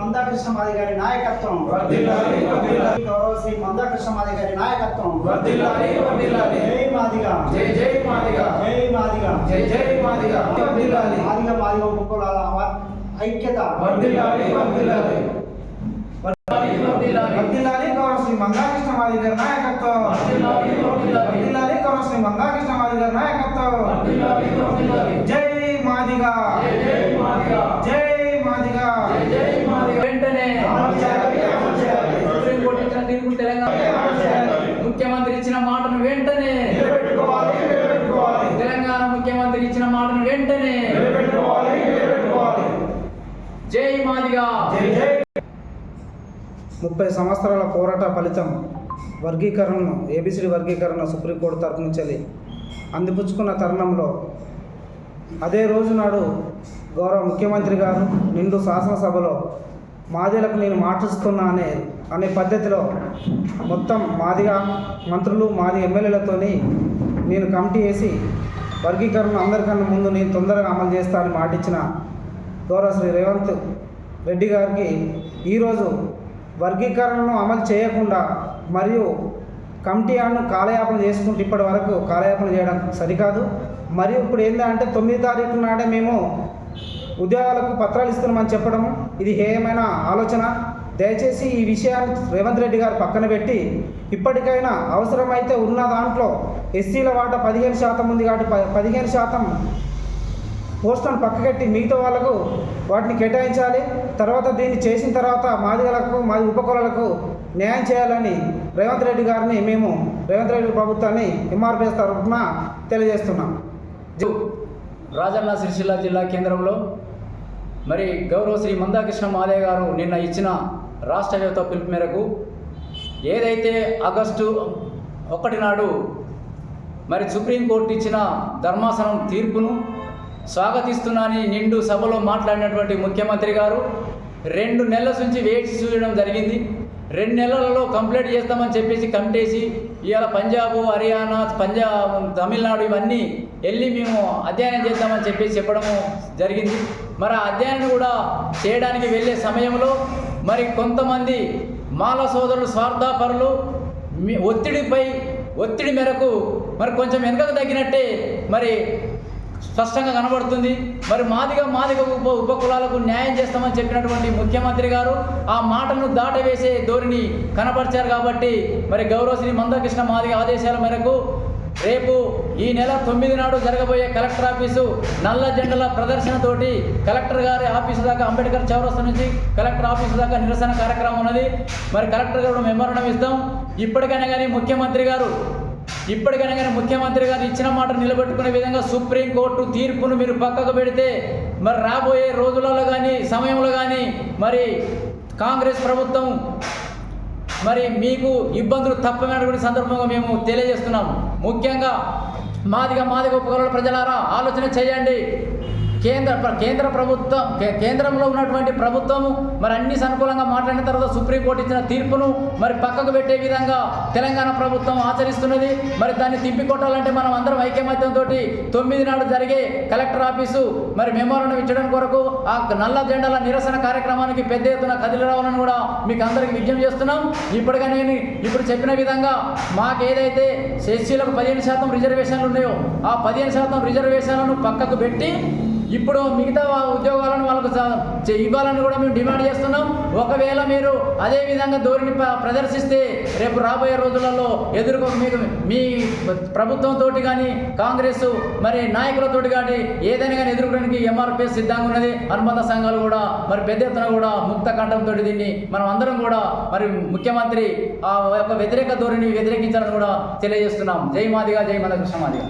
మందాకృష్ణ మాది గారి నాయకత్వం వర్ధిల్లాలి, వర్ధిల్లాలి. గౌరవ శ్రీ మందాకృష్ణ మాది గారి నాయకత్వం వర్ధిల్లాలి, వర్ధిల్లాలి. జై మాదిగా జై జై మాదిగా జై మాదిగా జై జై మాదిగా వర్ధిల్లాలి మాదిగా మాదిగా ఉపకులాల అవ- ఐక్యత వర్ధిల్లాలి వర్ధిల్లాలి వర్ధిల్లాలి వర్ధిల్లాలి గౌరవ శ్రీ మందాకృష్ణ మాది గారి నాయకత్వం వర్ధిల్లాలి, వర్ధిల్లాలి. వర్ధిల్లాలి గౌరవ శ్రీ మందాకృష్ణ మాది గారి నాయకత్వం వర్ధిల్లాలి, వర్ధిల్లాలి. జై మాదిగా జై జై మాదిగా జై మాదిగా జై జై మాదిగా వెంటనే అమలు చేయాలి, అమలు చేయాలి. తీర్పు తెలంగాణ. ముఖ్యమంత్రి ఇచ్చిన మాటను వెంటనే తెలంగాణ ముఖ్యమంత్రి ఇచ్చిన మాటను వెంటనే జై మాదిగా. జై జై. ముప్పై సంవత్సరాల పోరాట ఫలితం వర్గీకరణను ఏబిసిడి వర్గీకరణ సుప్రీంకోర్టు తరపు నుంచి అందిపుచ్చుకున్న తరుణంలో అదే రోజు నాడు గౌరవ ముఖ్యమంత్రి గారు నిండు శాసనసభలో మాదిలకు నేను మాటిస్తున్నా అనే అనే పద్ధతిలో మొత్తం మాదిగా మంత్రులు మాది ఎమ్మెల్యేలతోని నేను కమిటీ వేసి వర్గీకరణ అందరికన్నా ముందు నేను తొందరగా అమలు చేస్తానని మాటిచ్చిన గౌరవ శ్రీ రేవంత్ రెడ్డి గారికి ఈరోజు వర్గీకరణను అమలు చేయకుండా మరియు కమిటీ కాలయాపన చేసుకుంటూ ఇప్పటి వరకు కాలయాపన చేయడం సరికాదు. మరియు ఇప్పుడు ఏంటంటే తొమ్మిది తారీఖు నాడే మేము ఉద్యోగాలకు పత్రాలు ఇస్తున్నామని చెప్పడము. ఇది హేయమైన ఆలోచన. దయచేసి ఈ విషయాన్ని రేవంత్ రెడ్డి గారు పక్కన పెట్టి ఇప్పటికైనా అవసరమైతే ఉన్న దాంట్లో ఎస్సీల వాటా పదిహేను శాతం ఉంది కాబట్టి పదిహేను శాతం పోస్టులను పక్కకెట్టి మిగతా వాళ్ళకు వాటిని కేటాయించాలి. తర్వాత దీన్ని చేసిన తర్వాత మాదిగలకు మాది ఉపకులాలకు న్యాయం చేయాలని రేవంత్ రెడ్డి గారిని మేము రేవంత్ రెడ్డి ప్రభుత్వాన్ని ఎంఆర్పిఎస్ తరఫున తెలియజేస్తున్నాం. రాజన్న సిరిసిల్ల జిల్లా కేంద్రంలో మరి గౌరవ శ్రీ మందాకృష్ణ మాదయ్య గారు నిన్న ఇచ్చిన రాష్ట్ర యువత పిలుపు మేరకు ఏదైతే ఆగస్టు ఒకటి నాడు మరి సుప్రీంకోర్టు ఇచ్చిన ధర్మాసనం తీర్పును స్వాగతిస్తున్నానని నిండు సభలో మాట్లాడినటువంటి ముఖ్యమంత్రి గారు రెండు నెలల నుంచి వేచి చూడడం జరిగింది. రెండు నెలలలో కంప్లీట్ చేస్తామని చెప్పేసి కమిటేసి ఇవాళ పంజాబ్ హర్యానా పంజాబ్ తమిళనాడు ఇవన్నీ వెళ్ళి మేము అధ్యయనం చేద్దామని చెప్పేసి చెప్పడము జరిగింది. మరి ఆ అధ్యయనం కూడా చేయడానికి వెళ్ళే సమయంలో మరి కొంతమంది మాల సోదరులు స్వార్థపరులు ఒత్తిడిపై ఒత్తిడి మేరకు మరి కొంచెం వెనుకకు తగ్గినట్టే మరి స్పష్టంగా కనబడుతుంది. మరి మాదిగా మాదిగ ఉప ఉపకులాలకు న్యాయం చేస్తామని చెప్పినటువంటి ముఖ్యమంత్రి గారు ఆ మాటను దాటవేసే ధోరణి కనపరిచారు కాబట్టి మరి గౌరవ శ్రీ మందకృష్ణ మాదిగ ఆదేశాల మేరకు రేపు ఈ నెల తొమ్మిది నాడు జరగబోయే కలెక్టర్ ఆఫీసు నల్ల జెండల ప్రదర్శనతోటి కలెక్టర్ గారి ఆఫీసు దాకా అంబేద్కర్ చౌరస్తా నుంచి కలెక్టర్ ఆఫీసు దాకా నిరసన కార్యక్రమం ఉన్నది. మరి కలెక్టర్ గారు మెమోరణం ఇస్తాం. ఇప్పటికైనా కానీ ముఖ్యమంత్రి గారు ఇప్పటికైనా కానీ ముఖ్యమంత్రి గారు ఇచ్చిన మాట నిలబెట్టుకునే విధంగా సుప్రీంకోర్టు తీర్పును మీరు పక్కకు పెడితే మరి రాబోయే రోజులలో కానీ సమయంలో కానీ మరి కాంగ్రెస్ ప్రభుత్వం మరి మీకు ఇబ్బందులు తప్పమైనటువంటి సందర్భంగా మేము తెలియజేస్తున్నాం. ముఖ్యంగా మాదిగా మాదిగ ఉపకరణ ప్రజలారా ఆలోచన చేయండి. కేంద్ర ప్ర- కేంద్ర ప్రభుత్వం కే- కేంద్రంలో ఉన్నటువంటి ప్రభుత్వం మరి అన్ని అనుకూలంగా మాట్లాడిన తర్వాత సుప్రీంకోర్టు ఇచ్చిన తీర్పును మరి పక్కకు పెట్టే విధంగా తెలంగాణ ప్రభుత్వం ఆచరిస్తున్నది. మరి దాన్ని తిప్పికొట్టాలంటే మనం అందరం ఐక్యమత్యంతో తొమ్మిది నాడు జరిగే కలెక్టర్ ఆఫీసు మరి మెమోరాండం ఇచ్చడం కొరకు ఆ నల్ల జెండాల నిరసన కార్యక్రమానికి పెద్ద ఎత్తున కదిలి రావాలని కూడా మీకు అందరికి విజ్ఞప్తి చేస్తున్నాం. ఇప్పటిగా నేను ఇప్పుడు చెప్పిన విధంగా మాకు ఏదైతే ఎస్సీలకు పదిహేను శాతం రిజర్వేషన్లు ఉన్నాయో ఆ పదిహేను శాతం రిజర్వేషన్లను పక్కకు పెట్టి ఇప్పుడు మిగతా ఉద్యోగాలను వాళ్ళకు ఇవ్వాలని కూడా మేము డిమాండ్ చేస్తున్నాం. ఒకవేళ మీరు అదే విధంగా ధోరణి ప్రదర్శిస్తే రేపు రాబోయే రోజులలో ఎదుర్కొ మీకు మీ ప్రభుత్వంతో కానీ కాంగ్రెస్ మరి నాయకులతోటి కానీ ఏదైనా కానీ ఎదుర్కోవడానికి ఎంఆర్పిఎస్ సిద్ధంగా ఉన్నది. అనుబంధ సంఘాలు కూడా మరి పెద్ద ఎత్తున కూడా ముక్త కంఠంతో దీన్ని మనం అందరం కూడా మరి ముఖ్యమంత్రి ఆ యొక్క వ్యతిరేక ధోరణి వ్యతిరేకించాలని కూడా తెలియజేస్తున్నాం. జై మాదిగా జై మద కృష్ణ మాదిగా.